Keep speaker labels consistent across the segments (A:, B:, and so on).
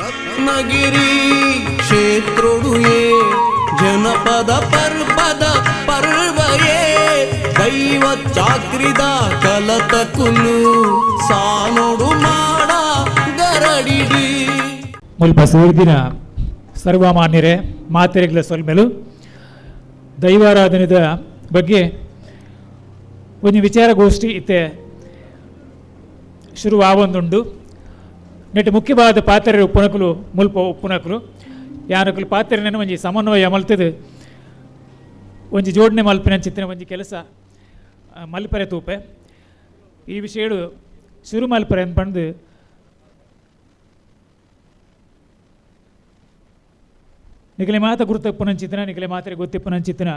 A: ರತ್ನಗಿರಿ ಕ್ಷೇತ್ರೋಡುಯೇ ಜನಪದ ಪರ್ಪದ ಪರ್ವಯೇ, ದೈವ ಚಾಕ್ರಿದ ಕಲತ ಕುಲು ಸಾನೋಡು ಮಾಡ ಗರಡಿಡಿ.
B: ಮುಲ್ಪ ಸೂರ್ದಿನ ಸರ್ವಮಾನ್ಯರೇ ಮಾತೆರೆಗ್ಲ ಸೊಲ್ಮೆಲು, ದೈವಾರಾಧನೆದ ಬಗ್ಗೆ ಒಂದು ವಿಚಾರಗೋಷ್ಠಿ ಇತ್ತೆ ಶುರುವಾಗೊಂದುಂಡು ಆವೊಂದುಂಡು ನೆಟ್ಟು ಮುಖ್ಯವಾದ ఉప్పునకులు ಮುಲ್ಪ ಉಪ್ಪುನಕಲು ಯಾನಕಲು ಪಾತ್ರೆನ ಒಂಜಿ ಸಮನ್ವಯ ಮಲ್ತದು ಒಂಜಿ ಜೋಡಣೆ ಮಲ್ಪಿನ ಚಿತ್ರ ಒಂಜಿ ಕೆಲಸ ಮಲ್ಪರೆ ತೂಪೆ ಈ ವಿಷಯಡು ಶುರು ಮಲ್ಪರೆ ಅನ್ಪಂದು ನಿಗಲೆ ಮಾತ ಗುರುತಪ್ಪನಂಚಿತನ ನಿಗಲೆ ಮಾತ್ರೆ ಗೊತ್ತಿಪ್ಪನಂಚಿತನ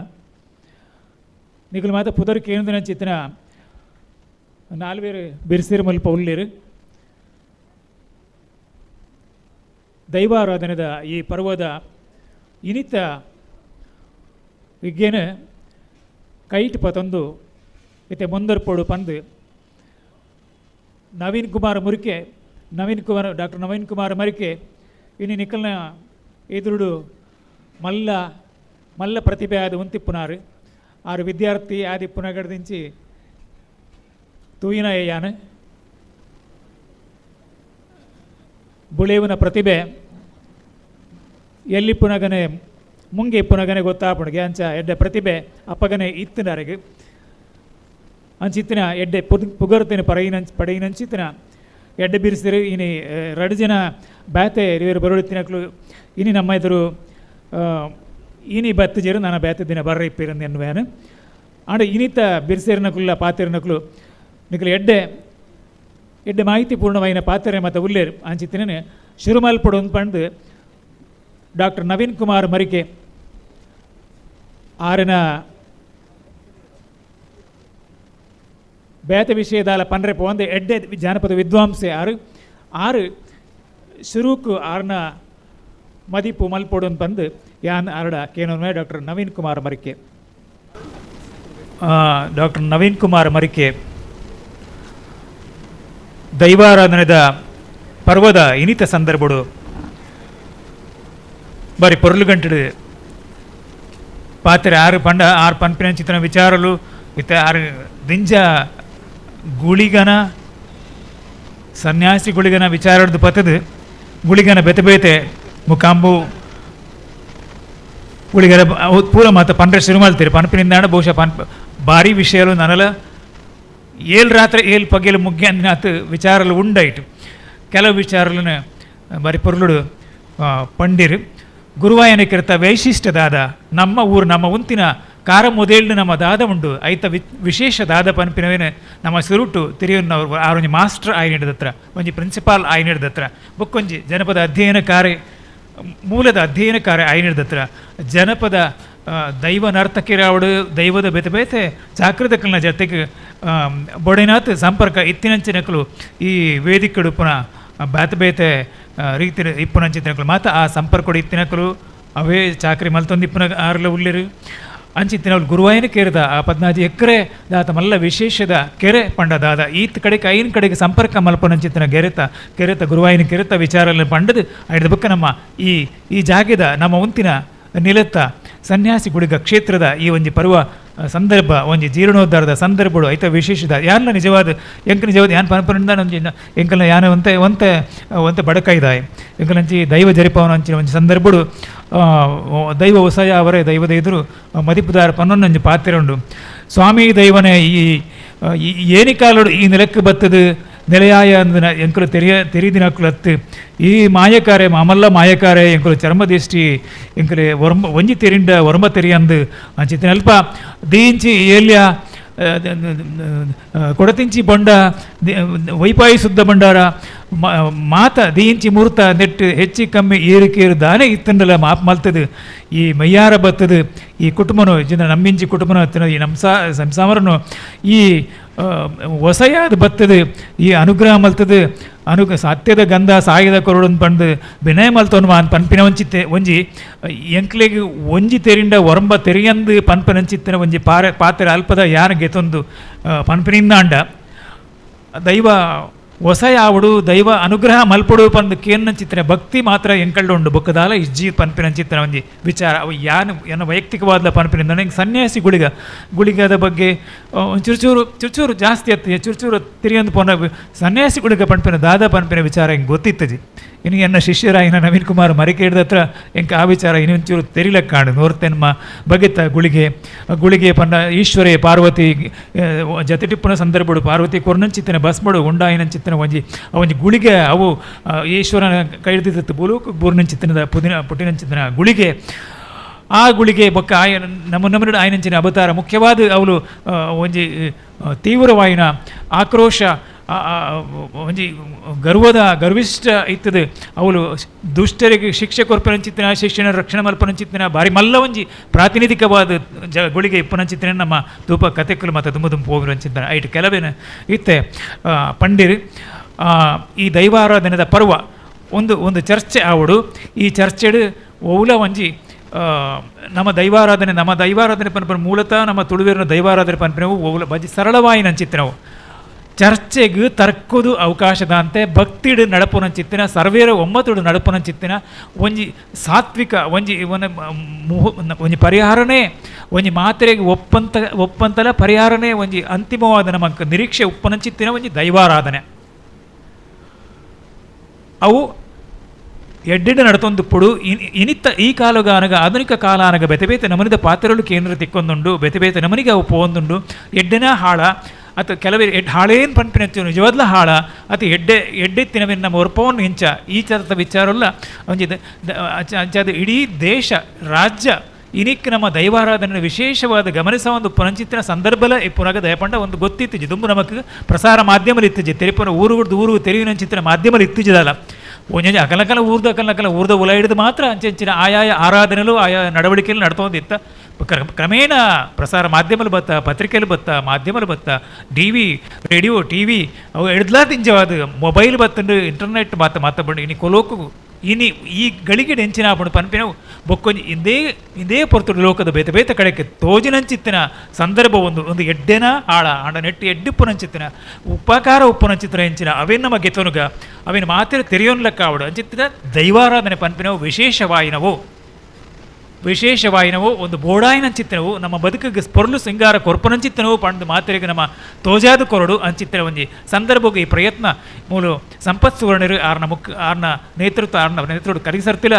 B: ನಿಗಲೆ ಮಾತ ಪುದರ್ ಕೇಂದ್ರನಂಚಿತನ ನಾಲ್ವೇರು ಬಿರ್ಸಿರು ಮಲ್ಪ ಉಳ್ಳೇರು ದೈವಾರಾಧನೆದ ಈ ಪರ್ವದ ಇನಿತ ವಿಜ್ಞಾನ ಕೈಟ್ ಪತೊಂದು ಇತ್ತೆ ಮುಂದರ್ಪೋಡು ಪಂದು ನವೀನ್ ಕುಮಾರ್ ಮುರಿಕೆ ನವೀನ್ ಕುಮಾರ್ ಡಾಕ್ಟರ್ ನವೀನ್ ಕುಮಾರ್ ಮರಿಕೆ ಇನ್ನು ನಿಖಲ್ನ ಎದುರುಡು ಮಲ್ಲ ಮಲ್ಲ ಪ್ರತಿಭೆ ಆದ ಉಂತಿಪ್ಪುನಾರು ಆರು ವಿದ್ಯಾರ್ಥಿ ಆದಿಪ್ಪುನ ಗಡದಿಂಚಿ ತೂಯಿನ ಯಾನು ಬುಳೇವನ ಪ್ರತಿಭೆ, ಎಲ್ಲಿ ಪುನಗನೆ, ಮುಂಗೆ ಪುನಗನೆ ಗೊತ್ತಾಪುಣಗೆ ಅಂಚ ಎಡ್ಡೆ ಪ್ರತಿಭೆ, ಅಪ್ಪಗನೆ ಇತ್ತಿನರಿಗೆ ಅಂಚಿತ್ತಿನ ಎಡ್ಡೆ ಪುಗರ್ತಿನ ಪರೈನಂಚ್ ಪಡೆಯಿನಂಚಿತ್ತಿನ ಎಡ್ಡೆ ಬಿರಿಸಿದ್ರೆ ಇನಿ ರಡ್ ಜನ ಬ್ಯಾತೆ ಇವರು ತಿನ್ನಕ್ಲು ಇನಿ ನಮ್ಮ ಎದುರು ಇನಿ ಬತ್ತು ಜೇರು ನಾನು ಬ್ಯಾತೆ ದಿನ ಬರ್ರಿ ಇಪ್ಪಿರಂದು ಎನ್ನುವೇನು. ಆಂಡ ಇನಿತ ಬಿರ್ಸೇರಿನಕುಲ್ಲ ಪಾತಿರಿನಕುಲು ನಿಕ್ಲು ಎಡ್ಡೆ ಎಡ್ಡೆ ಮಾಹಿತಿ ಪೂರ್ಣವೈನ ಪಾತ್ರೆ ಮತ್ತು ಉಲ್ಲೇರು ಅಂಚಿತ್ತಿನ ಶುರುಮಲ್ಪಡು ಪಂಡು ಡಾಕ್ಟರ್ ನವೀನ್ ಕುಮಾರ್ ಮರಿಕೆ ಆರಿನ ಬೇತ ವಿಷಯದಾಲ ಪನ್ರೆ ಪೋಂದೆ ಎಡ್ಡೆ ಜಾನಪದ ವಿದ್ವಾಂಸೆ ಆರು ಆರು ಶುರುಕು ಆರ್ನ ಮದಿಪು ಮಲ್ಪೊಡು ಬಂದು ಯಾನ್ ಆರಡ ಕೇನೊಮ್ಮೆ ಡಾಕ್ಟರ್ ನವೀನ್ ಕುಮಾರ್ ಮರಿಕೆ ಡಾಕ್ಟರ್ ನವೀನ್ ಕುಮಾರ್ ಮರಿಕೆ ದೈವಾರಾಧನೆದ ಪರ್ವದ ಇನಿತ ಸಂದರ್ಭಡು ಬಾರಿ ಗಂಟೆಡು ಪಾತ್ರೆ ಆರು ಪಂಡ, ಆರು ಪನ್ಪಿನ ಚಿತ್ರನ ವಿಚಾರಲು, ಇತ್ತ ಆರು ದಿಂಜ ಗುಳಿಗನ, ಸನ್ಯಾಸಿ ಗುಳಿಗನ ವಿಚಾರದ್ದು ಪತದು ಗುಳಿಗನ ಬೆತೆ ಬೇತೆ, ಮುಖಾಂಬು ಅವು ಪೂರ ಮಾತ ಪಂಡ್ರೆ ಶುರು ಮಾಡ್ತೀರಿ. ಪನ್ಪಿನಿಂದ ಬಹುಶಃ ಪನ್ ಭಾರಿ ವಿಷಯಲು ನನಲ. ಏಳು ರಾತ್ರಿ, ಏಳು ಪಗೆಲು ಮುಗ್ಗಿ ಅಂದಿನಾತ್ ವಿಚಾರಲು ಉಂಡಾಯಿತು. ಕೆಲವು ವಿಚಾರಲನ್ನು ಬರೀ ಪೊರ್ಲುಡು ಪಂಡಿರು ಗುರುವಾಯನ ವೈಶಿಷ್ಟ್ಯ ವೈಶಿಷ್ಟ್ಯದಾದ ನಮ್ಮ ಊರು, ನಮ್ಮ ಉಂತಿನ ಕಾರ ಮೊದೇಳ್ನು ನಮ್ಮ ದಾದ ಉಂಡು. ಐತ ವಿ, ವಿಶೇಷ ದಾದ ಪನ್ಪಿನವೇನು ನಮ್ಮ ಸಿರುಟು ತಿರಿಯನ್ನವ್ರು ಆರೊಂಜಿ ಮಾಸ್ಟರ್ ಆಯ್ನಿಡ್ದತ್ರ, ಒಂಜಿ ಪ್ರಿನ್ಸಿಪಾಲ್ ಆಯ್ನಿಡ್ದತ್ರ, ಬೊಕ್ಕೊಂಜಿ ಜನಪದ ಅಧ್ಯಯನ ಕಾರ್ಯ ಮೂಲದ ಅಧ್ಯಯನ ಕಾರ್ಯ ಆಯ್ನಿಡ್ದತ್ರ, ಜನಪದ ದೈವ ನರ್ತಕಿರಾವಡು ದೈವದ ಬೇತೆ ಬೇತೆ ಜಾಗೃತಕಲ್ನ ಜೊತೆಗೆ ಬೊಡೆನಾತ್ ಸಂಪರ್ಕ ಇತ್ತಿನಂಚಿನಕಲು ಈ ವೇದಿಕೆಡು ಪುನಃ ಬೇತೆ ಬೇತೆ ರೀತಿ ಇಪ್ಪುನಂಚಿತ್ತಿನಕಲು ಮಾತ ಆ ಸಂಪರ್ಕ ಇತ್ತಿನಕಲು ಅವೇ ಚಾಕ್ರಿ ಮಲ್ತೊಂದಿಪ್ಪನ ಆರ್ಲ ಉಳ್ಳಿರು. ಅಂಚಿತ್ತಿನವ್ಲು ಗುರುವಾಯಿನ ಕೇರಿದ ಆ ಪದ್ನಾಜಿ ಎಕರೆ ದಾತ ಮಲ್ಲ ವಿಶೇಷದ ಕೆರೆ ಪಂಡ ದಾದ. ಈತ್ ಕಡೆಗೆ, ಐನ್ ಕಡೆಗೆ ಸಂಪರ್ಕ ಮಲ್ಪನಂಚಿತ್ತಿನ ಗೆರೆತ, ಕೆರೆತ, ಗುರುವಾಯಿನ ಕೆರೆತ ವಿಚಾರ ಪಂಡದು ಐದ ಬಕ್ಕ ನಮ್ಮ ಈ ಈ ಜಾಗದ, ನಮ್ಮ ಉಂತಿನ ನಿಲತ್ತ ಸನ್ಯಾಸಿ ಗುಡುಗ ಕ್ಷೇತ್ರದ ಈ ಒಂದು ಪರ್ವ ಸಂದರ್ಭ, ಒಂದು ಜೀರ್ಣೋದ್ಧಾರದ ಸಂದರ್ಭಗಳು ಐತ ವಿಶೇಷದ ಯಾನ್ಲ ನಿಜವಾದ, ಎಂಕ ನಿಜವಾದ ಯಾನ್ ಪರಂಪರೆಯಿಂದ ಒಂಜಿ ಎಂಕಲ್ನ ಯಾನ ಒಂತೆ ಒಂತೆ ಒಂತೆ ಬಡಕೈದಾಯ್ ಎಂಕಲಂಚಿ ದೈವ ಜರಿಪವನ ಅಂಚಿನ ಒಂದು ಸಂದರ್ಭಗಳು ದೈವ ಹೊಸಯ ಅವರೇ, ದೈವದ ಎದುರು ಮದಿಪುದಾರ ಪನ್ನೊಂದು ಪಾತ್ರೆ ಉಂಡು ಸ್ವಾಮಿ ದೈವನೇ ಈ ಏನಿಕಾಲಡು ಈ ನೆಲಕ್ಕೆ ಬತ್ತದು ನೆಲೆಯಾಯ ಅಂದಿನ ಎಂಕಲು ತೆರಿಯ ತೆರಿದಿನಕ್ಕಲು ಹತ್ತು ಈ ಮಾಯಕಾರೆ ಮಾಮಲ್ಲ ಮಾಯಕಾರೆ ಎಂಕಲು ಚರ್ಮದೃಷ್ಟಿ ಎಂಕಲೆ ಒರಂಬ ಒಂಜಿ ತೆರಿಂಡ ಒರಂಬ ತೆರಿಯಂದು ಅಂಚಿತ್ತಿನ ಅಲ್ಪ ದೀಂಚಿ ಏಲ್ಯ ಆ, ದ- ದ- ದ- ಕೊಡತಿಂಚಿ ಬೊಂಡ ದಿ- ವೈಪಾಯಿ ಶುದ್ಧ ಭಂಡಾರ ಮ- ಮಾತ ದೀಂಚಿ ಮೂರ್ತ ನೆಟ್ಟು ಹೆಚ್ಚಿ ಕಮ್ಮಿ ಏರಿಕೇರು ದಾನೆ ಇತ್ತಂಡಲ ಮಾಪ್ ಮಲ್ತದು ಈ ಮೈಯಾರ ಬತ್ತದು ಈ ಕುಟುಂಬನು ಜನ ನಮ್ಮಿಂಚಿ ಕುಟುಂಬನ ಹತ್ತಿನ ಈ ನಮ್ಸಾ ಸಂಸಾರನು ಈ ಆ, ಹೊಸಯಾದ ಬತ್ತದೆ ಈ ಅನುಗ್ರಹ ಮಲ್ತದು ಅನುಗ ಸತ್ಯದ ಗಂಧ ಸಾಯದ ಕೊರಡು ಪಂಡು ವಿನಯ ಮಲ್ತವನು ಅನ್ ಪನ್ಪಿನ ಒಂಚಿತ್ತೆ ಒಂಜಿ ಎಂಕ್ಲೆಗ್ ಒಂಜಿ ತೆರಿಂಡ ಒರಂಬ ತೆರಿಯಂದು ಪನ್ಪನಂಚಿತ್ತಿನ ಒಂಜಿ ಪಾರ ಪಾತ್ರೆ ಅಲ್ಪದ ಯಾನ ಗೆತೊಂದು ಪನ್ಪಿನಿಂದ ಅಂಡ. ದೈವ ಹೊಸ ಯಾವಡು ದೈವ ಅನುಗ್ರಹ ಮಲ್ಪಡು ಪಂದ್ ಚಿತ್ರ, ಭಕ್ತಿ ಮಾತ್ರ ಎಂಕಳ್ಳು ಉಂಡು. ಬೊಕ್ಕದಾಲ ಇಜ್ಜಿ ಪನ್ಪಿನ ಚಿತ್ರ ಒಂಜಿ ವಿಚಾರ. ಅವು ಯಾನು ಏನು ವೈಯಕ್ತಿಕವಾದ ಪನ್ಪಿನಿಂದ. ನನಗೆ ಸನ್ಯಾಸಿ ಗುಳಿಗ, ಗುಳಿಗದ ಬಗ್ಗೆ ಚುರುಚೂರು ಚುರುಚೂರು ಚೂರು ಚೂರು ಜಾಸ್ತಿ ಅತ್ತೆ ಚುರುಚೂರು ತಿರಿಯೊಂದು ಪೋನ, ಸನ್ಯಾಸಿ ಗುಳಿಗ ಪನ್ಪಿನ, ದಾದ ಪನ್ಪಿನ ವಿಚಾರ ಹಿಂಗೆ ಗೊತ್ತಿತ್ತಜಿ. ಇನ್ನು ಎನ್ನ ಶಿಷ್ಯರಾಯಿನ ನವೀನ್ ಕುಮಾರ್ ಮರಿಕೇಡ್ದ ಹತ್ರ ಎಂಕ ಆ ವಿಚಾರ ಇನ್ನೊಂಚೂರು ತೆರಿಲಕ್ಕೆ ಕಾಣು. ನೋರ್ತೇನ್ಮ. ಬಗೆತ ಗುಳಿಗೆ ಗುಳಿಗೆ ಪನ್ನ ಈಶ್ವರೇ ಪಾರ್ವತಿ ಜತಿಟಿಪ್ಪುನ ಸಂದರ್ಭಡು ಪಾರ್ವತಿ ಕೊರ್ನಂಚಿತ್ತಿನ ಬಸ್ಮಡು ಉಂಡಾಯಿನಂಚಿತ್ತಿನ ಒಂಜಿ ಒಂಜಿ ಗುಳಿಗೆ ಅವು ಈಶ್ವರನ ಕೈಡ್ದಿತ್ತು ಬುಲೂಕು ಬೂರ್ನಂಚಿತ್ತಿನದ ಪುದಿನ ಪುಟ್ಟಿನಂಚಿತ್ತಿನ ಗುಳಿಗೆ. ಆ ಗುಳಿಗೆ ಬೊಕ್ಕ ಆಯ, ನಮ್ಮ ನಮ್ಮನ ಆಯನಂಚಿನ ಅವತಾರ ಮುಖ್ಯವಾದ ಅವಳು ಒಂಜಿ ತೀವ್ರವಾಯಿನ ಆಕ್ರೋಶ ಒಂಜಿ ಗರ್ವದ, ಗರ್ವಿಷ್ಠ ಇತ್ತದೆ ಅವಳು ದುಷ್ಟರಿಗೆ ಶಿಕ್ಷೆ ಕೊರ್ಪನಂಚಿತ್ತಿನ ಶಿಕ್ಷಣ ರಕ್ಷಣೆ ಮಲ್ಪನಂಚಿತ್ತಿನ ಬಾರಿ ಮಲ್ಲ ಒಂಜಿ ಪ್ರಾತಿನಿಧಿಕವಾದ ಗುಳಿಗೆ ಇಪ್ಪನಂಚಿತ್ತಿನ ನಮ್ಮ ಧೂಪ ಕಥೆಕಲು ಮತ್ತು ತುಂಬ ತುಂಬ ಹೋಗಿರಂಚಿತ್ತಿನ ಐಟ್ ಕೆಲವೇನು ಇತ್ತೆ ಪಂಡಿರ್ ಈ ದೈವಾರಾಧನೆದ ಪರ್ವ, ಒಂದು ಒಂದು ಚರ್ಚೆ ಆವಡು. ಈ ಚರ್ಚೆಡು ಓಲ ಒಂಜಿ ನಮ್ಮ ದೈವಾರಾಧನೆ ನಮ್ಮ ದೈವಾರಾಧನೆ ಪನ್ಪನ ಮೂಲತಃ ನಮ್ಮ ತುಳುವೇರಿನ ದೈವಾರಾಧನೆ ಪನ್ಪನವು ಒವುಲ ಬಜಿ ಸರಳವಾಯಿ ನಂಚಿತ್ತಿನವು. ಚರ್ಚೆಗೆ ತರ್ಕದು ಅವಕಾಶದಂತೆ ಭಕ್ತಿಡು ನಡಪುನಂಚಿತ್ತಿನ ಸರ್ವೇರ ಒಮ್ಮತುಡು ನಡಪುನಂಚಿತ್ತಿನ ಒಂಜಿ ಸಾತ್ವಿಕ, ಒಂಜಿ ಒಂದು ಮುಹು, ಒಂಜಿ ಪರಿಹಾರನೇ, ಒಂಜಿ ಮಾತ್ರೆಗೆ ಒಪ್ಪಂತ, ಒಪ್ಪಂತಲ ಪರಿಹಾರನೇ, ಒಂಜಿ ಅಂತಿಮವಾದ ನಮಗೆ ನಿರೀಕ್ಷೆ ಉಪ್ಪನಂಚಿತ್ತಿನ ಒಂಜಿ ದೈವಾರಾಧನೆ. ಅವು ಎಡ್ಡೆಡ್ ಇನ್- ಇನಿತ್ತ ಈ ಕಾಲಗಾನಗ, ಆಧುನಿಕ ಕಾಲಾನಗ ಬೆತೆಬೇತೆ ನಮನಿದ ಪಾತ್ರಗಳು ಕೇಂದ್ರ ತಿಕ್ಕೊಂದುಂಡು ಬೆತೆಬೇತೆ ನಮನಿಗೆ ಅವು ಪೋಂದುಂಡು ಎಡ್ಡೆನ ಹಾಳ ಅತ ಕೆಲವೇ ಎಡ್ ಹಾಳೇನ್ ಪಂಪಿನ ನಿಜವಾದ್ಲ ಹಾಳ, ಅತ ಎಡ್ಡೆ, ಎಡ್ಡೆತ್ತಿನವೆನ್ ನಮ್ಮ ಒರ್ಪವನ್ನು ಹಿಂಚ ಈ ಥರದ ವಿಚಾರಲ್ಲ ಒಂಜಿ ಅಂಚಾದ ಇಡೀ ದೇಶ, ರಾಜ್ಯ, ಇನಿಕ್ ನಮ್ಮ ದೈವಾರಾಧನೆ ವಿಶೇಷವಾದ ಗಮನಿಸ ಒಂದು ಪುನಂಚಿತ್ತಿನ ಸಂದರ್ಭಲ ಈ ಪುನಗ ದಯಪಂಡ ಒಂದು ಗೊತ್ತಿತ್ತು ದುಂಬು ನಮಗೆ ಪ್ರಸಾರ ಮಾಧ್ಯಮಲ್ಲಿ ಇತ್ತಿಜಿ ತೆರಿಪುನ ಊರು ಊರು ತೆರಿವಿನ ಚಿತ್ರ ಮಾಧ್ಯಮದಲ್ಲಿ ಇತ್ತಿಜದಲ್ಲ ಒಂಜೊಂಜಿ ಅಕಲಕಲ ಊರ್ದ ಅಕಲಕಲ ಊರ್ದ ಉಲ ಹಿಡಿದು ಮಾತ್ರ ಅಂಚೆಂಚಿನ ಆಯಾಯ ಆರಾಧನೆಲು ಆಯಾ ನಡವಳಿಕೆಯಲ್ಲಿ ನಡ್ತೊಂದಿತ್ತ. ಕ್ರ- ಕ್ರಮೇಣ ಪ್ರಸಾರ ಮಾಧ್ಯಮಲು ಬತ್ತ ಪತ್ರಿಕೆಲು ಬತ್ತ ಮಾಧ್ಯಮಲು ಬತ್ತ TV, radio, T V, ಅವು ಹಿಡ್ದಲಾ ತಿಂಜವಾದ ಮೊಬೈಲ್ ಬತ್ತಂಡು ಇಂಟರ್ನೆಟ್ ಮಾತ ಮಾತಾಡ್ಬಂಡು ಇನಿ ಕೊಲೋಕು, ಇನಿ ಈ ಗಳಿಗೆ ನೆಂಚಿನ ಆಪಣ ಪನ್ಪಿನ ಬೊಕ್ಕೊಂಜಿ ಇಂದೇ ಇಂದೇ ಪೊರ್ತುಡು ಲೋಕದ ಬೇತೆ ಬೇತೆ ಕಡೆಗೆ ತೋಜಿನಂಚಿತ್ತಿನ ಸಂದರ್ಭ ಒಂದು ಒಂದು ಎಡ್ಡೆನ ಆಳ, ಆಂಡ ನೆಟ್ಟು ಎಡ್ಡಿಪ್ಪುನಂಚಿತ್ತಿನ ಉಪಕಾರ ಉಪ್ಪುನಂಚಿತ್ತಿನ ಹೆಂಚಿನ ಅವೇನ್ ನಮ್ಮ ಗೆತನುಗ ಅವೇನು ಮಾತ್ರ ತೆರೆಯೋನ್ ಲೆಕ್ಕ ಆವಡು. ಅಂಚಿತ್ತಿನ ದೈವಾರಾಧನೆ ಪನ್ಪಿನವು ವಿಶೇಷವಾಯಿನವು ವಿಶೇಷವಾಯಿನವು ಒಂದು ಬೋಡಾಯಿನ ಚಿತ್ರವು, ನಮ್ಮ ಬದುಕಿಗೆ ಸ್ಪರ್ಲು ಸಿಂಗಾರ ಕೊರ್ಪನಂಚಿತ್ತಿನವು ಪಂಡು ಮಾತರಿಗೆ ನಮ್ಮ ತೋಜಾದು ಕೊರಡು ಚಿತ್ರ ಒಂಜಿ ಸಂದರ್ಭಕ್ಕೆ ಈ ಪ್ರಯತ್ನ ಮೂಲು ಸಂಪತ್ ಸುವರ್ಣರು ಆರ್ನ ಮುಖ, ಆರ್ನ ನೇತೃತ್ವ ಆರ್ನ ನೇತೃತ್ವ ಕರಿಸರ್ತಿಲ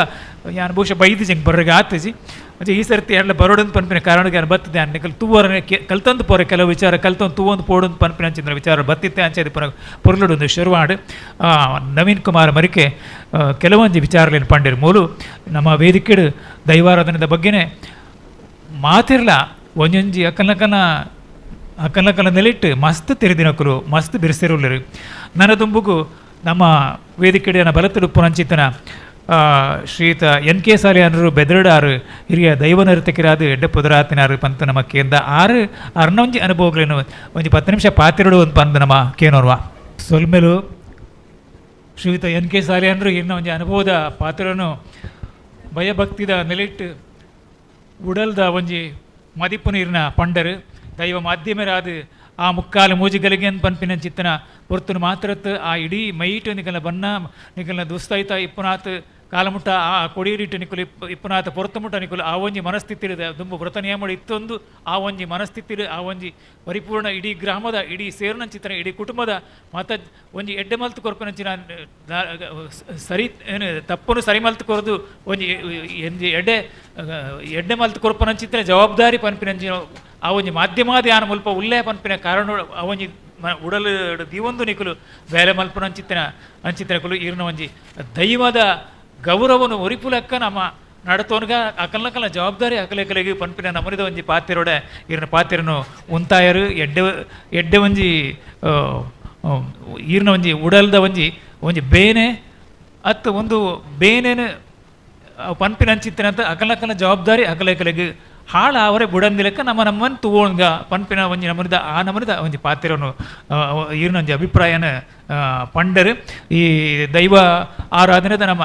B: ಯಾನ್ ಬಹುಶಃ ಬೈದು ಜಂಗ್ ಬರ್ರಿಗೆ ಆತಜಿ ಮತ್ತೆ ಈ ಸರ್ತಿ ಎಲ್ಲ ಬರೋಡಂದು ಪನ್ಪಿನ ಕಾರಣಕ್ಕೆ ಬತ್ತದೆ ಅನ್ನ ಕಲ್ ತೂವರನೆ ಕಲ್ತಂದು ಪೋರೆ ಕೆಲವು ವಿಚಾರ, ಕಲ್ತೊಂದು ತೂವೊಂದು ಪೋಡೊಂದು ಪನ್ಪಿನ ಅಂಚಿನ ವಿಚಾರ ಬತ್ತಿತ್ತೆ ಅಂಚೆದು ಪುನಃ ಪೊರ್ಲುಡೊಂದು ಶುರುವಾಡು. ನವೀನ್ ಕುಮಾರ್ ಮರಿಕೆ ಕೆಲವೊಂದು ವಿಚಾರಲೇನು ಪಂಡಿರು ಮೂಲು, ನಮ್ಮ ವೇದಿಕೆಡು ದೈವಾರಾಧನೆದ ಬಗ್ಗೆನೇ ಮಾತಿರ್ಲ, ಒಂಜೊಂಜಿ ಅಕ್ಕನಕನ ಅಕ್ಕನಕನ ನೆಲಿಟ್ಟು ಮಸ್ತ್ ತೆರೆದಿನಕರು ಮಸ್ತ್ ಬಿರ್ಸಿರುಲ್ಲರು ನನ್ನ ತುಂಬುಗು ನಮ್ಮ ವೇದಿಕೆಡೆಯನ್ನ ಬಲತುಡು ಪುನಂಚಿತನ ಆ, ಶ್ರೀಯುತ ಎನ್ ಕೆ ಸಾಲಿಯಾನರು ಬೆದರಡಾರು ಹಿರಿಯ ದೈವ ನರ್ತಕಿರಾದ ಎಡ್ಡ ಪುದರಾತಿನಾರು ಪಂತ ನಮ್ಮ ಕೇಂದ ಆರು ಅರ್ನೊಂಜಿ ಅನುಭವಗಳೇನು ಒಂಜಿ ಪತ್ತು ನಿಮಿಷ ಪಾತಿರಡು ಒಂದು ಪಂದ ನಮ್ಮ ಕೇನೋರ್ವ. ಸೊಲ್ಮೆಲು ಶ್ರೀಯುತ ಎನ್ ಕೆ ಸಾಲಿಯಾನರು ಇನ್ನ ಒಂಜಿ ಅನುಭವದ ಪಾತ್ರನು ಭಯಭಕ್ತಿದ ನೆಲಿಟ್ಟು ಉಡಲ್ದ ಒಂಜಿ ಮದಿಪು ನೀರಿನ ಪಂಡರು ದೈವ ಮಾಧ್ಯಮರಾದ ಆ ಮುಕ್ಕಾಲು ಮೂಜಿಗಲಿಗೆ ಅಂತ ಪನ್ಪಿನ ಚಿತ್ತನ ಹೊರ್ತನು ಮಾತ್ರತ್ ಆ ಇಡೀ ಮೈಟ್ ನಿಕಲ ಬಣ್ಣ ನಿಗಲ ದುಸ್ತೈತ ಇಪ್ಪುನಾತ್ ಕಾಲಮುಟ್ಟ ಆ ಕೊಡಿಯಿಟ್ಟು ನಿಕುಲು ಇಪ್ಪ ಇಪ್ಪನಾಥ ಪೊರ್ತಮುಟ್ಟ ನಿಕುಲು ಆ ಒಂಜಿ ಮನಸ್ಥಿತಿರು ದುಂಬು ವ್ರತ ನಿಯಮಡು ಇತ್ತೊಂದು, ಆ ಒಂಜಿ ಮನಸ್ಥಿತಿರು, ಆ ಒಂಜಿ ಪರಿಪೂರ್ಣ ಇಡೀ ಗ್ರಾಮದ, ಇಡೀ ಸೇರ್ನ ಚಿತ್ರ ಇಡೀ ಕುಟುಂಬದ ಮತ ಒಂಜಿ ಎಡ್ಡೆ ಮಲ್ತು ಕೊರ್ಪನಂಚಿನ ಸರಿ, ಏನು, ತಪ್ಪನ್ನು ಸರಿ ಮಲ್ತು ಕೊರದು ಒಂಜಿ, ಎಂಜಿ ಎಡ್ಡೆ ಎಡ್ಡೆ ಮಲ್ತು ಚಿತ್ರ ಜವಾಬ್ದಾರಿ ಪನ್ಪಿನಂಚಿನ, ಆ ಒಂಜಿ ಮಾಧ್ಯಮಾದಿ ಆನ ಮುಲ್ಪ ಉಲ್ಲೇ ಪನ್ಪಿನ ಕಾರಣ ಆ ಒಂಜಿ ಉಡಲು ದೀವೊಂದು ನಿಕುಲು ಬೇಲೆ ಮಲ್ಪನ ಅಂಚಿತ್ತಿನ ಕುಲು ಈರ್ನ ಒಂಜಿ ದೈವದ ಗೌರವನು ಒರಿಪುಲಕ್ಕ ನಮ್ಮ ನಡತೋನ್ಗ ಅಕಲ್ನಕಲ ಜವಾಬ್ದಾರಿ ಅಕಲೆಕಲೆಗೆ ಪನ್ಪಿನ ನಮರಿದ ಒಂಜಿ ಪಾತಿರೋಡೆ ಈರ್ನ ಪಾತಿರನು ಉಂತಾಯರು, ಎಡ್ಡೆ ಎಡ್ಡೆ ಒಂಜಿ ಈರ್ನ ಒಂಜಿ ಉಡಲ್ದ ಒಂಜಿ ಒಂಜಿ ಬೇನೆ, ಅತ್ತ ಒಂದು ಬೇನೆನ ಪನ್ಪಿನ ಅಂಚಿತ್ತಿನಂತ ಅಕಲಕಲ ಜವಾಬ್ದಾರಿ ಅಕಲೆಕಲೆಗೆ ಹಾಳ ಅವರೇ ಬುಡಂದಿಲಕ್ಕ ನಮ್ಮ ನಮ್ಮನ್ ತೂವೋಣ್ಗ ಪನ್ಪಿನ ಒಂಜಿ ನಮರಿದ ಆ ನಮರಿದ ಒಂಜಿ ಪಾತ್ರೆನು ಈರ್ನ ಒಂಜಿ ಅಭಿಪ್ರಾಯನ ಪಂಡರು. ಈ ದೈವ ಆರಾಧನೆದ ನಮ್ಮ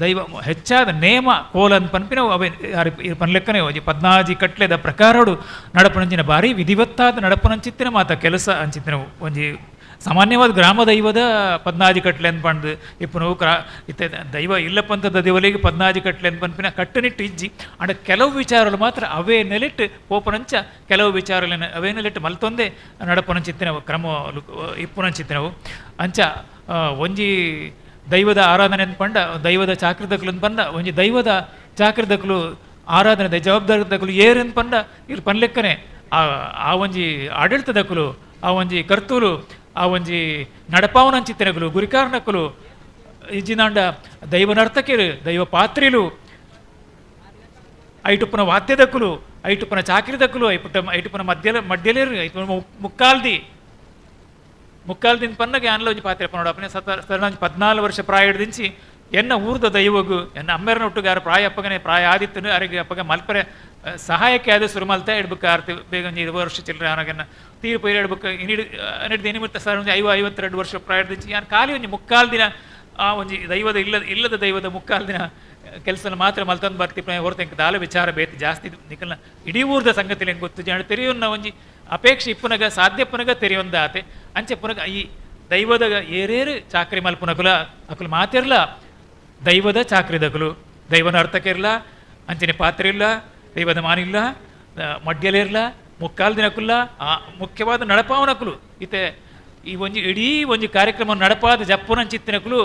B: ದೈವ ಹೆಚ್ಚಾದ ನೇಮ ಕೋಲನ್ ಪನ್ಪಿನ ಅವೇ ಯಾರು ಈ ಪನ್ಲೆಕ್ಕನೆ ಒಂಜಿ ಪದ್ನಾಜಿ ಕಟ್ಲೆದ ಪ್ರಕಾರಡು ನಡಪನಂಚಿನ ಬಾರಿ ವಿಧಿವತ್ತಾದ ನಡಪನಂಚಿತ್ತಿನ ಮಾತ ಕೆಲಸ ಅಂಚಿತ್ತಿನ ಒಂಜಿ ಸಾಮಾನ್ಯವಾದ ಗ್ರಾಮ ದೈವದ ಪದ್ನಾಜಿ ಕಟ್ಲೆ ಅಂತ ಪಂಡು ಇಪ್ಪು ನೋವು ಕ್ರಾ, ಇತ್ತೆ ದೈವ ಇಲ್ಲಪ್ಪಂತ ದೈವಲಿಗೆ ಪದ್ನಾಜಿ ಕಟ್ಲೆ ಪನ್ಪಿನ ಕಟ್ಟನಿಟ್ಟು ಇಜ್ಜಿ. ಅಂಡ ಕೆಲವು ವಿಚಾರಗಳು ಮಾತ್ರ ಅವೇ ನೆಲಿಟ್ಟು ಪೋಪನಂಚ ಕೆಲವು ವಿಚಾರಗಳನ್ನ ಅವೇ ನೆಲಿಟ್ಟು ಮಲ್ತೊಂದೆ ನಡಪನಂಚಿತ್ತಿನವು ಕ್ರಮ ಇಪ್ಪುನಂಚಿತ್ತಿನವು ಅಂಚ ಒಂಜಿ ದೈವದ ಆರಾಧನೆ ಅಂದ್ಕೊಂಡ ದೈವದ ಚಾಕ್ರದಕ್ಲು ಪಂಡ ಒಂಜಿ ದೈವದ ಚಾಕ್ರದಕ್ಲು ಆರಾಧನೆ ಜವಾಬ್ದಾರಿದಕ್ಲು ಏರು ಅಂತ ಪಂಡ ಇಲ್ಲಿ ಪನ್ಲೆಕ್ಕನೆ. ಆ ಒಂಜಿ ಆಡಳಿತದಕ್ಕಲು ಆ ಒಂಜಿ ಕರ್ತೂಲು ಆ ಒಂಜಿ ನಡಪಾವನಂಚಿತ್ತಿನಗಳು ಗುರಿಕಾರಣಕ್ಕಲು ಇಜ್ಜಿನಾಂಡ ದೈವ ನರ್ತಕಿರು ದೈವ ಪಾತ್ರಿಲು ಐಟುಪ್ಪನ ವಾದ್ಯದಕ್ಕಲು ಐಟುಪ್ಪನ ಚಾಕ್ರಿದಕ್ಕಲು ಐಪುಟ್ಟ ಐಟುಪ್ಪನ ಮಧ್ಯಲ, ಮಧ್ಯಲೇರು ಐಟು ಮುಕ್ಕಾಲ್ದಿ. ಪನ್ನಗೆ ಆನ್ಲ ಒಂಜಿ ಪಾತ್ರೆ ಪನ್ನೋಡು ಅಪ್ಪನೆ ಸತ ಸರಣಂಜಿ ಪದ್ನಾಲು ವರ್ಷ ಪ್ರಾಯ ಹಿಡ್ದಿಂಚಿ, ಎನ್ನ ಊರ್ದ ದೈವಗು, ಎನ್ನ ಅಮ್ಮೆರನ ಒಟ್ಟಿಗೆ ಯಾರು ಪ್ರಾಯ ಅಪ್ಪಗನೆ, ಪ್ರಾಯ ಆದಿತ್ತನು ಅರಿಗೆ ಅಪ್ಪಗ ಮಲ್ಪರೆ ಸಹಾಯಕ್ಕೆ ಅದು ಸುರು ಮಲ್ತ ಇಡ್ಬೇಕು ಆರ್ತಿ ಬೇಗ ಇದು ವರ್ಷ ಚಿಲ್ಲರೆ ಆನಾಗನ್ನ ತೀರ್ಪು ಇಡ್ಬೇಕು ಇನ್ನಿಡ್ ಅನ್ನಿಡ್ದು ನಿಮಿತ್ತ ಸರ್ ಒಂಜಿ ಐವ ಐವತ್ತೆರಡು ವರ್ಷ ಪ್ರಾಯ ಹಿಡ್ದಿಂಚಿ, ಯಾನ್ ಖಾಲಿ ಒಂಜಿ ಮುಕ್ಕಾಲ್ ದಿನ, ಆ ಒಂಜಿ ದೈವದ ಇಲ್ಲದ ಇಲ್ಲದ ದೈವದ ಮುಕ್ಕಾಲ್ ದಿನ ಕೆಲಸ ಮಾತ್ರ ಮಲ್ತಂದು ಬರ್ತಿಪ್ಪ ಹೊರತೆಂಕ, ದಾಲ ವಿಚಾರ ಬೇತಿ ಜಾಸ್ತಿ ನಿಕಲ್ನ ಇಡೀ ಊರ್ದ ಸಂಗತಿಲಿ ಹೆಂಗೆ ಗೊತ್ತು? ಜನ ತೆರೆಯೋನ್ನ ಒಂಜಿ ಅಪೇಕ್ಷೆ ಇಪ್ಪುನಗ, ಸಾಧ್ಯ ಪುನಗ ತೆರೆಯೊಂದಾತೆ. ಅಂಚೆ ಪುನಗ ಈ ದೈವದ ಏರೇರು ಚಾಕ್ರಿ ಮಲ್ಪುನಕುಲ ಅಕುಲು ಮಾತಿರ್ಲ, ದೈವದ ಚಾಕ್ರಿದಕುಲು ದೈವನ ಅರ್ಥಕ್ಕಿರ್ಲ, ಅಂಚನೆ ಪಾತ್ರೆ ಇಲ್ಲ ದೈವದ ಮಾನಿಲ್ಲ ಮಡ್ಯಲಿರ್ಲ, ಮುಕ್ಕಾಲ್ ಆ ಮುಖ್ಯವಾದ ನಡಪಾವನಕುಲು ಇತ್ತೆ ಈ ಒಂಜಿ ಇಡೀ ಒಂಜಿ ಕಾರ್ಯಕ್ರಮ ನಡಪಾದ ಜಪ್ಪುನಂಚಿತ್ತಿನಕುಲು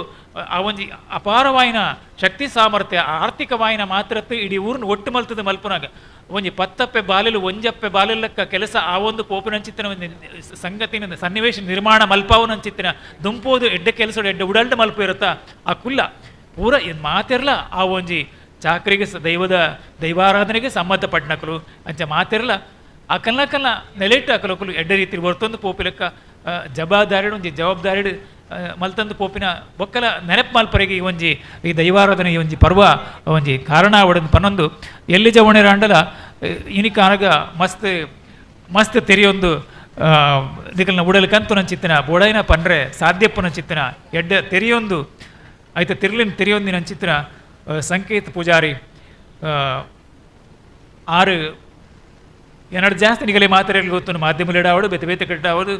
B: ಆ ಒಂಜಿ ಅಪಾರವಾಯಿನ ಶಕ್ತಿ ಸಾಮರ್ಥ್ಯ ಆರ್ಥಿಕವಾಯಿನ ಮಾತ್ರತ್ತು ಇಡೀ ಊರ್ನ ಒಟ್ಟು ಮಲ್ತದ ಮಲ್ಪುನಾಗ. ಒಂಜಿ ಪತ್ತಪ್ಪೆ ಬಾಲೆಲು, ಒಂಜಪ್ಪೆ ಬಾಲೆಲ್ಲಕ್ಕ ಕೆಲಸ ಆ ಒಂದು ಪೋಪಿನಂಚಿತ್ತಿನ ಒಂದು ಸಂಗತಿನ ಸನ್ನಿವೇಶ ನಿರ್ಮಾಣ ಮಲ್ಪಾವನಂಚಿತ್ತಿನ ದುಂಪೋದು ಎಡ್ಡೆ ಕೆಲಸ ಎಡ್ಡೆ ಉಡಲ್ಡ ಮಲ್ಪ ಇರುತ್ತ? ಆ ಕುಲ್ಲ ಪೂರ ಇದು ಆ ಒಂಜಿ ಚಾಕ್ರಿಗೆ ದೈವದ ದೈವಾರಾಧನೆಗೆ ಸಂಬಂಧಪಟ್ಟನಕಲು ಅಂಚ ಮಾತಿರ್ಲ? ಆ ನೆಲೆಟ್ಟು ಅಕಲಕಲು ಎಡ್ಡ ರೀತಿ ಹೊರತೊಂದು ಪೋಪಿಲಕ್ಕ ಆ, ಜವಾಬ್ದಾರಿಡು ಒಂಜಿ ಜವಾಬ್ದಾರಿಡು ಆ, ಮಲ್ತಂದು ಪೋಪಿನ ಬೊಕ್ಕಲ ನೆನಪು ಮಾಲ್ಪರಿಗೆ ಈ ಒಂಜಿ ಈ ದೈವಾರಾಧನೆ ಈ ಒಂಜಿ ಪರ್ವ ಒಂಜಿ ಕಾರಣ ಒಡೆದು ಪನ್ನೊಂದು. ಎಲ್ಲಿ ಜವಣೆ ರಾಂಡಲ ಇನಿಕ ಅನಗ ಮಸ್ತ್ ಮಸ್ತ್ ತೆರೆಯೊಂದು ದಿಕ್ಕಲ್ನ ಉಡಲು ಕಂತು ಚಿತ್ತಿನ ಬೋಡೈನ ಪಂಡ್ರೆ ಸಾಧ್ಯಪ್ಪನ ಚಿತ್ತಿನ ಎಡ್ಡ ತೆರೆಯೊಂದು ಆಯ್ತು ತಿರ್ಲಿನ ತೆರೆಯೊಂದಿನ ಚಿತ್ತಿನ ಸಂಕೇತ ಪೂಜಾರಿ ಆ, ಏನಾದ್ರು ಜಾಸ್ತಿ ನಿಗಲಿ ಮಾತಾಡಲಿ ಗೊತ್ತು ಮಾಧ್ಯಮ బెత్త ಬೆತ್ತ ಬೇತೆ ಕಟ್ಟಾವಡು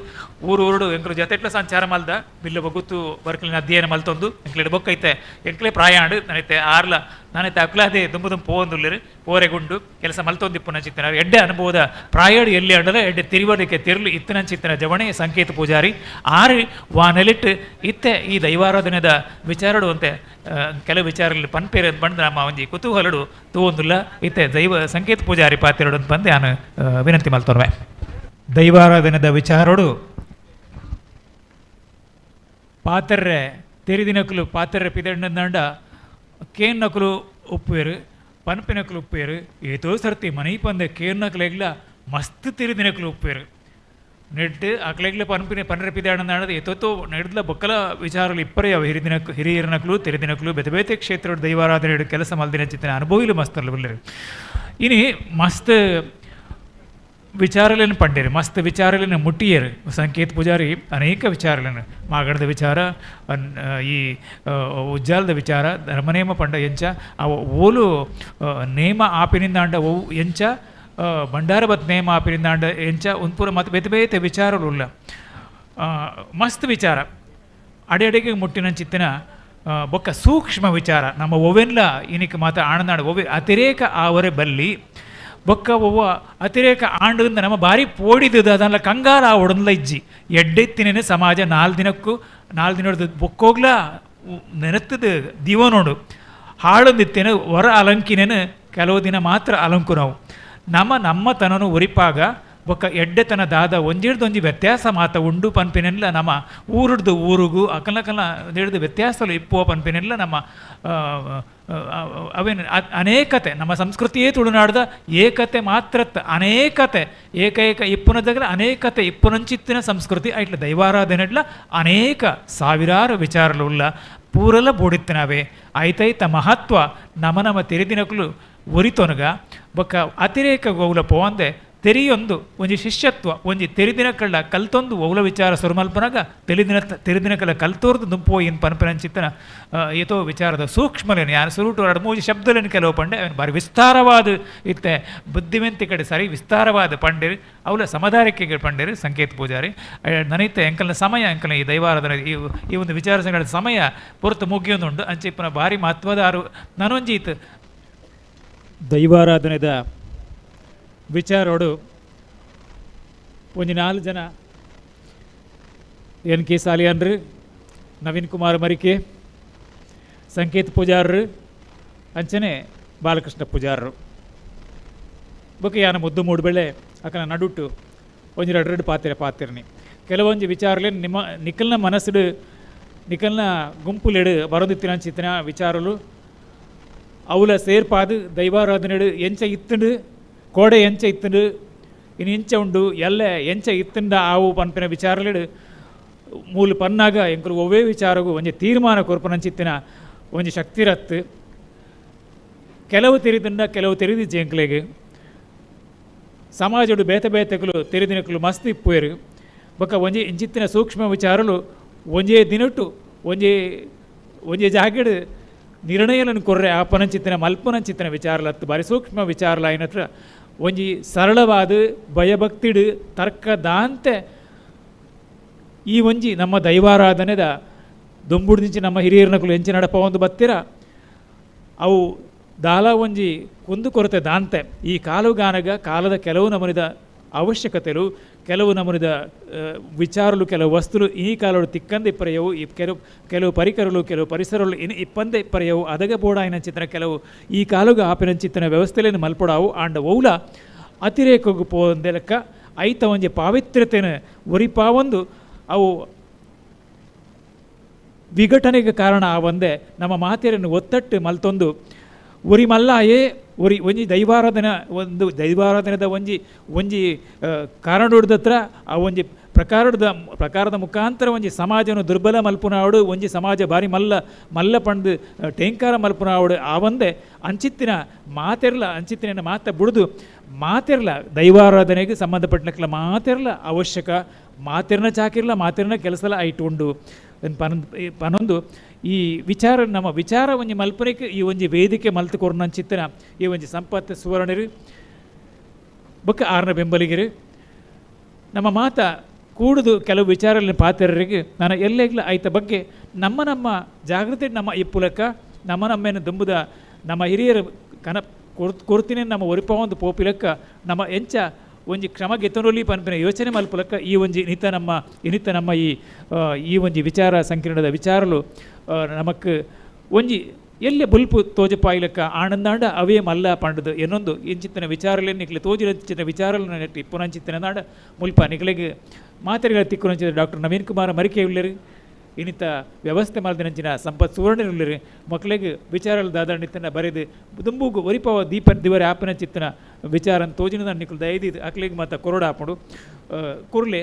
B: ಊರು, ಊರುಡು ఎట్లా ಜೊತೆಟ್ಲ ಸಂಚಾರ ಮಲ್ದ. ಬಿಲ್ಲ ಬಗುತ್ತು ಬರ್ಕಲಿನ ಅಧ್ಯಯನ ಮಲ್ತೊಂದು బొక్క ಬೊಕ್ಕೈತೆ. ಎಂಕ್ಲೆ ಪ್ರಾಯಾಣ ನನೈತೆ ಆರ್ಲ ನಾನೈತೆ ಅಕ್ಲಾದೆ ದುಂಬು ದುಂಬು ಪೋವಂದುಲ್ಲರು ಪೋರೆಗುಂಡು ಕೆಲಸ ಮಲ್ತೊಂದಿಪ್ಪುನ ಚಿತ್ತನ. ಎಡ್ಡೆ ಅನುಭವದ ಪ್ರಾಯಡು ಎಲ್ಲಿ ಅಡಲ ಎಡ್ಡೆ ತಿರುವದಕ್ಕೆ ತಿರುಳು ಇತ್ತನ ಚಿತ್ತನ ಜವಣೆ, ಸಂಕೇತ ಪೂಜಾರಿ. ಆರು ವಾನೆಲಿಟ್ಟು ಇತ್ತೆ ಈ ದೈವಾರಾಧನೆದ ವಿಚಾರಡು ಅಂತೆ ಕೆಲವು ವಿಚಾರಗಳಲ್ಲಿ ಪನ್ಪೇರೆ ಬಂದು ನಮ್ಮ ಒಂಜಿ ಕುತೂಹಲಡು ತೂವೊಂದುಲ್ಲ. ಇತ್ತೆ ದೈವ, ಸಂಕೇತ ಪೂಜಾರಿ ಪಾತ್ರೆಡು ಅಂತ ಬಂದು ನಾನು ವಿನಂತಿ ಮಲ್ತೊರ್ವೆ ದೈವಾರಾಧನೆದ ವಿಚಾರಡು ಪಾತ್ರೆ ತೆರಿದಿನಕುಲು ಪಾತ್ರೆ ಪಿದಣ್ಣಂದ ಕೇನ್ನಕುಲು ಉಪ್ಪೇರು ಪನ್ಪಿನಕಲು ಉಪ್ಪೇರು ಏತೋ ಸರ್ತಿ ಮನೆ ಪಂದೆ ಕೇನ್ನಕಲೆಗ್ಲ ಮಸ್ತ್ ತಿರುದಿನಕಲು ಉಪ್ಪೇರು ನೆಟ್ಟು ಅಕ್ಲೆಗ್ಲ ಪನ್ಪಿನ ಪನ್ರೆ ಎತ್ತೋ ನೆಡ್ಲ ಬೊಕ್ಕಲ ವಿಚಾರಗಳು ಇಪ್ಪರೇ ಅವು ಹಿರಿದಿನ ಹಿರಿಯರನಕಲು ತೆರೆದಿನಕಲು ಬೇತೆ ಬೇತೆ ಕ್ಷೇತ್ರ ದೈವಾರಾಧನೆ ಕೆಲಸ ಮಲ್ದಿನ ಚಿತ್ತಿನ ಅನುಭವಿಲು ಮಸ್ತ್ ಅಲ್ಲ ಇನಿ ಮಸ್ತ್ ವಿಚಾರಗಳನ್ನು ಪಂಡೇರು, ಮಸ್ತ್ ವಿಚಾರಗಳನ್ನು ಮುಟ್ಟಿಯರು. ಸಂಕೇತ್ ಪೂಜಾರಿ ಅನೇಕ ವಿಚಾರಗಳನ್ನು ಮಾಗಡದ ವಿಚಾರ ಈ ಉಜ್ಜಾಲದ ವಿಚಾರ, ಧರ್ಮನೇಮ ಪಂಡ ಎಂಚ, ಅವ ಓಲು ನೇಮ ಆಪಿನಿಂದ ಅಂಡ ಓ ಎಂಚ ಭಂಡಾರ ಬಂಡಾರಬತ್ ನೇಮ ಆಪಿನಿಂದ ಅಂಡ ಎಂಚ, ಉನ್ಪುರ ಮತ್ತು ಬೇತೆ ಬೇತೆ ವಿಚಾರಗಳು ಮಸ್ತ್ ವಿಚಾರ. ಅಡೆಅಡೆಗೆ ಮುಟ್ಟಿನ ಚಿತ್ತಿನ ಬೊಕ್ಕ ಸೂಕ್ಷ್ಮ ವಿಚಾರ. ನಮ್ಮ ಒವೆನ್ಲ, ಇನಿಕ್ ಮಾತ ಆಣನಾಡು ಒವೆ ಅತಿರೇಕ ಆವರೆ ಬಲ್ಲಿ ಬೊಕ್ಕ ಒವ್ವ ಅತಿರೇಕ ಆಂಡದಿಂದ ನಮ್ಮ ಬಾರಿ ಪೋಡಿದುದು ಅದನ್ನ ಕಂಗಾಲ ಒಡನ್ಲ ಇಜ್ಜಿ. ಎಡ್ಡೆತ್ತಿನೇ ಸಮಾಜ ನಾಲ್ ದಿನಕ್ಕೂ ನಾಲ್ ದಿನ ಬೊಕ್ಕೋಗ್ಲ ನೆನತ್ತದ ದಿವ ನೋಡು. ಹಾಳೊಂದಿತ್ತೇನೆ ಹೊರ ಅಲಂಕಿನೇನು, ಕೆಲವು ದಿನ ಮಾತ್ರ ಅಲಂಕು ನಾವು. ನಮ್ಮ ನಮ್ಮತನನು ಉರಿಪಾಗ ಬೊಕ್ಕ ಎಡ್ಡೆತನ ದಾದ ಒಂಜಿಡ್ದೊಂಜಿ ವ್ಯತ್ಯಾಸ ಮಾತ ಉಂಡು ಪನ್ಪಿನೆಲ್ಲ ನಮ್ಮ ಊರುಡ್ದು ಊರುಗೂ ಅಕಲಕಲ ಹಿಡಿದು ವ್ಯತ್ಯಾಸಲು ಇಪ್ಪುವ ಪನ್ಪಿನೆಲ್ಲ ನಮ್ಮ ಅವೇನು ಅನೇಕತೆ. ನಮ್ಮ ಸಂಸ್ಕೃತಿಯೇ ತುಳುನಾಡ್ದ ಏಕತೆ ಮಾತ್ರ ಅನೇಕತೆ. ಏಕೈಕ ಇಪ್ಪುನದಗಲ ಅನೇಕತೆ, ಇಪ್ಪುನಂಚಿತ್ತಿನ ಸಂಸ್ಕೃತಿ ಐಟ್ಲ ದೈವಾರಾಧನೆಡ್ಲ ಅನೇಕ ಸಾವಿರಾರು ವಿಚಾರಲುಳ್ಳ ಪೂರಲ ಬೋಡಿತ್ತಿನವೆ. ಐತೈತ ಮಹತ್ವ ನಮ ನಮ ತೆರೆದಿನಕಲು ಒರಿತೊನಗ ಬೊಕ್ಕ ಅತಿರೇಕ ಗೋವುಲ ಪೋವಂದೆ ತೆರಿಯೊಂದು, ಒಂಜಿ ಶಿಷ್ಯತ್ವ, ಒಂಜಿ ತೆರಿದಿನಕಳ್ಳ ಕಲ್ತೊಂದು ಒವುಲ ವಿಚಾರ ಸುರುಮಲ್ಪನಾಗ ತೆಲಿದಿನ ತೆರಿದಿನಕಲ್ಲ ಕಲ್ತೋರ್ದು ದುಂಪೋ ಏನು ಪನ್ಪನಂಚಿತ್ತನ ಏತೋ ವಿಚಾರದ ಸೂಕ್ಷ್ಮಲೇನು ಯಾರು ಸುರುಟು ಎರಡು ಮೂಜಿ ಶಬ್ದಲೇನು ಕೆಲವು ಪಂಡೆ, ಅವನು ಬಾರಿ ವಿಸ್ತಾರವಾದ ಇತ್ತೆ ಬುದ್ಧಿವಂತಿ ಕಡೆ ಸರಿ ವಿಸ್ತಾರವಾದ ಪಂಡಿರು ಅವಳ ಸಮದಾರಿಕೆ ಪಂಡಿರು, ಸಂಕೇತ ಪೂಜಾರಿ. ನನೈತ ಎಂಕಲ್ನ ಸಮಯ, ಎಂಕಲ್ನ ಈ ದೈವಾರಾಧನೆ, ಈ ಈ ಒಂದು ವಿಚಾರ ಸಂಗಡ ಸಮಯ ಪೂರ್ತ ಮುಗಿಯೋದುಂಡು ಅಂಚಿಪ್ಪನ ಭಾರಿ ಮಹತ್ವದ ಆರು ನನೊಂಜೀತ್. ದೈವಾರಾಧನೆದ ವಿಚಾರೋಡು ಒಂಜಿ ನಾಲ್ಕು ಜನ ಎನ್ ಕೆ ಸಾಲಿಯಾನ್ರು, ನವೀನ್ ಕುಮಾರ್ ಮರಿಕೆ, ಸಂಕೇತ್ ಪೂಜಾರರು, ಅಂಚನೆ ಬಾಲಕೃಷ್ಣ ಪೂಜಾರರು. ಬೊಕ್ಕ ಯಾನ ಮುದ್ದು ಮೂಡ್ಬೆಳೆ ಅಕನ ನಡುಟ್ಟು ಒಂಜಿ ಎರಡು ಎರಡು ಪಾತ್ರೆ ಪಾತಿರ್ನಿ. ಕೆಲವೊಂಜಿ ವಿಚಾರಲೆ ನಿಮ್ಮ ನಿಖಲ್ನ ಮನಸ್ಸುಡು ನಿಖಲ್ನ ಗುಂಪುಲೆಡು ಬರೋದಿತ್ತಿನ ಚಿತ್ತಿನ ವಿಚಾರಲು, ಅವಲ ಸೇರ್ಪಾದು ದೈವಾರಾಧನೆಡು ಎಂಚ ಇತ್ತುಂಡು ಕೋಡೆ ಎಂಚ ಇತ್ತು ಇನ್ನು ಇಂಚ ಉಂಡು, ಎಲ್ಲ ಎಂಚ ಇತ್ತಿಂದ ಆವು ಪನ್ಪಿನ ವಿಚಾರಲಿಡು, ಮೂಲ ಪನ್ನಾಗ ಎಂಕರು ಒವ್ವೇ ವಿಚಾರಗೂ ಒಂಜಿ ತೀರ್ಮಾನ ಕೊರ್ಪನಂಚಿತ್ತಿನ ಒಂಜಿ ಶಕ್ತಿರತ್ತು ಕೆಲವು ತೆರೆದಿಂದ ಕೆಲವು ತೆರೆದಿ ಜೇಂಕ್ಲೆಗೆ. ಸಮಾಜಡು ಬೇತ ಬೇತಕಲು ತಿರಿದಿನಕಲು ಮಸ್ತ್ ಇಪ್ಪುವೆರು. ಬೊಕ್ಕ ಒಂಜಿ ಇಂಚಿತ್ತಿನ ಸೂಕ್ಷ್ಮ ವಿಚಾರಲು ಒಂಜೇ ದಿನಟ್ಟು ಒಂಜಿ ಒಂಜಿ ಕೊರ್ರೆ ಆ కొర్రే ఆపనంచితిన మల్పనంచితిన విచారాలత్తు ಬಾರಿ ಸೂಕ್ಷ್ಮ ವಿಚಾರಲ అయినట్లు ಒಂಜಿ ಸರಳವಾದ ಭಯಭಕ್ತಿಡು ತರ್ಕದಾಂತೆ ಈ ಒಂಜಿ ನಮ್ಮ ದೈವಾರಾಧನೆದ ದುಂಬುಡ್ದಿಂಚಿ ನಮ್ಮ ಹಿರಿಯರ್ನಕುಲು ಎಂಚಿ ನಡಪ ಒಂದು ಬತ್ತಿರ, ಅವು ದಾಲ ಒಂಜಿ ಕುಂದು ಕೊರತೆ ದಾಂತೆ ಈ ಕಾಲುಗಾನಗ ಕಾಲದ ಕೆಲವು ನಮನಿದ ಅವಶ್ಯಕತೆಲು ಕೆಲವು ನಮೂನಿದ ವಿಚಾರಲು ಕೆಲವು ವಸ್ತುಲು ಈ ಕಾಲದ ತಿಕ್ಕಂದೆ ಇಪ್ಪರೆಯವು ಈ ಕೆಲವು ಕೆಲವು ಪರಿಕರಲು, ಕೆಲವು ಪರಿಸರಲು ಇನ್ನು ಇಪ್ಪಂದೆ ಇಪ್ಪರೆಯವು ಅದಗ ಬೋಡಾಯಿನ ಚಿತ್ರ ಕೆಲವು ಈ ಕಾಲುಗ ಆಪಿನ ಚಿತ್ರನ ವ್ಯವಸ್ಥೆಲೇನು ಮಲ್ಪಡಾವು. ಆಂಡ ಓಲ ಅತಿರೇಕಗು ಪೋಂದೆ ಲೆಕ್ಕ ಐತ ಒಂಜಿ ಪಾವಿತ್ರ್ಯತೆಯನ್ನು ಒರಿಪಾವೊಂದು ಅವು ವಿಘಟನೆಗೆ ಕಾರಣ ಆ ಒಂದೇ ನಮ್ಮ ಮಾತೆಯರನ್ನು ಒತ್ತಟ್ಟು ಮಲ್ತೊಂದು ಒರಿ ಮಲ್ಲಾಯೇ ಒರಿ ಒಂಜಿ ದೈವಾರಾಧನ ಒಂದು ದೈವಾರಾಧನೆದ ಒಂಜಿ ಒಂಜಿ ಕಾರಣ ಕಾರಣದ ಹತ್ರ ಆ ಒಂಜಿ ಪ್ರಕಾರದ ಪ್ರಕಾರದ ಮುಖಾಂತರ ಒಂಜಿ ಸಮಾಜನು ದುರ್ಬಲ ಮಲ್ಪುನಾವಡು ಒಂಜಿ ಸಮಾಜ ಬಾರಿ ಮಲ್ಲ ಮಲ್ಲ ಪಂಡು ಟೇಂಕಾರ ಮಲ್ಪುನಾವಡು ಆ ಒಂದೇ ಅಂಚಿತ್ತಿನ ಮಾತೆರ್ಲ, ಅಂಚಿತ್ತಿನ ಮಾತ ಬುಡ್ದು ಮಾತೆರ್ಲ ದೈವಾರಾಧನೆಗೆ ಸಂಬಂಧಪಟ್ಟನಕ್ಲ ಮಾತೆರ್ಲ ಅವಶ್ಯಕ, ಮಾತೆರ್ನ ಚಾಕಿರ್ಲ ಮಾತೆರ್ನ ಕೆಲಸಲ ಐಟು ಉಂಡು ಪನೊಂದು ಈ ವಿಚಾರ ನಮ್ಮ ವಿಚಾರ ಒಂಜಿ ಮಲ್ಪನೆಗೆ ಈ ಒಂಜಿ ವೇದಿಕೆ ಮಲ್ತು ಕೊರ್ನಂಚಿತ್ತಿನ ಈ ಒಂಜಿ ಸಂಪತ್ತು ಸುವರ್ಣರು, ಬೊಕ್ಕ ಆರ್ನ ಬೆಂಬಲಿಗರು, ನಮ್ಮ ಮಾತ ಕೂಡುದು ಕೆಲವು ವಿಚಾರಗಳ ಪಾತ್ರರಿಗೆ ನಾನು ಎಲ್ಲೆಗ್ಲ ಆಯ್ತ ಬಗ್ಗೆ ನಮ್ಮ ನಮ್ಮ ಜಾಗೃತಿ, ನಮ್ಮ ಇಪ್ಪುಲಕ ನಮ್ಮ ನಮ್ಮೇನು ದುಂಬುದ, ನಮ್ಮ ಹಿರಿಯರು ಕನ ಕೊರ್ ಕೊರ್ತಿನ ನಮ್ಮ ಒರಿಪ ಒಂದು ಪೋಪಿಲಕ್ಕ, ನಮ್ಮ ಎಂಚ ಒಂಜಿ ಕ್ರಮ ಗೆತ್ತನೊಲಿ ಪನ್ಪಿನ ಯೋಚನೆ ಮಲ್ಪಲಕ್ಕ ಈ ಒಂಜಿ ನಿತ ನಮ್ಮ ಇನಿತ ನಮ್ಮ ಈ ಈ ಒಂಜಿ ವಿಚಾರ ಸಂಕೀರ್ಣದ ವಿಚಾರಲು ನಮಕ್ ಒಂಜಿ ಎಲ್ಲಿ ಬುಲ್ಪು ತೋಜಪಾಯಿಲಕ್ಕ ಆನಂದಾಂಡ ಅವೇ ಮಲ್ಲ ಪಂಡದು ಎನ್ನೊಂದು ಇಂಚಿತ್ತಿನ ವಿಚಾರಲೆ ನಿಕ್ಲೆ ತೋಜಿನ ವಿಚಾರలను ನೆಟ್ಟಿ ಪುನಂಚಿತ್ತಿನ ನಾಡ ಮುಲ್ಪ ನಿಕ್ಲೆಗೆ ಮಾತ್ರೆಗಳ ತಿಕ್ಕುನಂಚಿದ ಡಾಕ್ಟರ್ ನವೀನ್ ಕುಮಾರ್ ಮರಿಕೆ ಉಳ್ಳರು ಇನಿತ ವ್ಯವಸ್ಥೆ ಮಾಡಿದಂಚಿನ ಸಂಪತ್ ಸುವರ್ಣ ಉಳ್ಳರು ಮಕ್ಕಳಿಗೆ ದಾದ ನಿತ್ತಿನ್ ಬರೆದು ದುಂಬುಗು ಒರಿಪವ ದೀಪ ದಿವರ ಆಪನ ಚಿತ್ತನ ವಿಚಾರ ತೋಜಿನ ನಿಕ್ಕಲು ದಯದಿದ್ದು ಅಕ್ಲಿಗೆ ಮತ್ತು ಕೊರಡ ಹಾಪಡು ಕುರ್ಲೆ,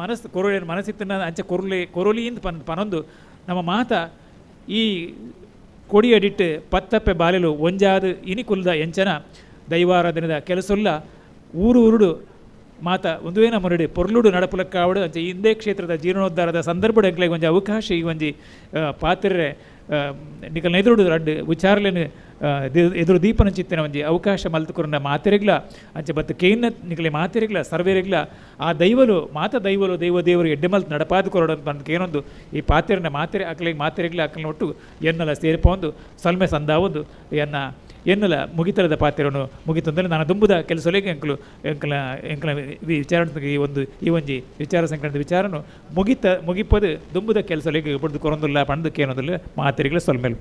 B: ಮನಸ್ಸು, ಕೊರಳೆ ಮನಸ್ಸಿತ್ತನ ಅಂಚೆ ಕೊರ್ಲೆ ಕೊರೊಲಿಯಿಂದ ಪನ್, ಪನೊಂದು. ನಮ್ಮ ಮಾತ ಈ ಕೊಡಿಯಡಿಟ್ಟು ಪತ್ತಪ್ಪೆ ಬಾಲೆಲು ಒಂಜಾದು ಇನಿಕುಲ್ದ ಎಂಚನ ದೈವಾರಾಧನೆದ ಕೆಲಸುಲ್ಲ ಊರು ಉರುಡು ಮಾತ ಒಂದುವೇ ನಮ್ಮರಡಿ ಪೊರ್ಲುಡು ನಡಪುಲಕ್ಕಾವಡು ಅಂಚೆ ಇಂದೇ ಕ್ಷೇತ್ರದ ಜೀರ್ಣೋದ್ಧಾರದ ಸಂದರ್ಭ ಎಂಕ್ಲೆಗೆ ಒಂಜಿ ಅವಕಾಶ ಈ ಒಂಜಿ ಪಾತ್ರೆ ನಿಕಲ್ ಎದುರುಡು ರಡ್ಡು ವಿಚಾರಲೇನು ಎದುರು ದೀಪನ ಚಿತ್ತಿನ ಒಂಜಿ ಅವಕಾಶ ಮಲ್ತುಕೊಂಡ ಮಾತೆರೆಗ್ಲ, ಅಂಚೆ ಬತ್ತು ಕೇನ್ನ ನಿಕಲೆ ಮಾತೆರೆಗ್ಲ, ಸರ್ವೇರೆಗ್ಲ, ಆ ದೈವಲು, ಮಾತ ದೈವಲು ದೈವ ದೇವರು ಎಡ್ಡೆ ಮಲ್ತು ನಡಪಾದು ಕೊರಡ ಬಂದು ಏನೊಂದು ಈ ಪಾತ್ರೆನ ಮಾತೆರೆ, ಅಕ್ಲೆಗೆ ಮಾತೆರೆಗ್ಲ ಅಕ್ಕಲ್ನ ಒಟ್ಟು ಎನ್ನಲ ಸೇರ್ಪೊಂದು ಸಲ್ಮೆ ಸಂದಾವೊಂದು ಎನ್ನ ಎನ್ನಲ ಮುಗಿತರದ ಪಾತ್ರೆಯನ್ನು ಮುಗಿತಂದರೆ ನಾನು ದುಂಬುದ ಕೆಲಸಲೇಗೆ ಎಂಕಲು, ಎಂಕಲ ಎಂಕಲ ವಿಚಾರ ಈ ಒಂದು, ಈ ಒಂಜಿ ವಿಚಾರ ಸಂಕ್ರಾಂತಿ ವಿಚಾರನು ಮುಗಿತ, ಮುಗಿಪದು ದುಂಬುದ ಕೆಲಸಲೇಗೆ ಬಡ್ದು ಕೊರೊಂದಿಲ್ಲ ಪಂಡಕ್ಕೆ ಏನೋದಿಲ್ಲ ಮಾತೆರೆಗ್ಲ ಸೊಲ್ಮೆಲು.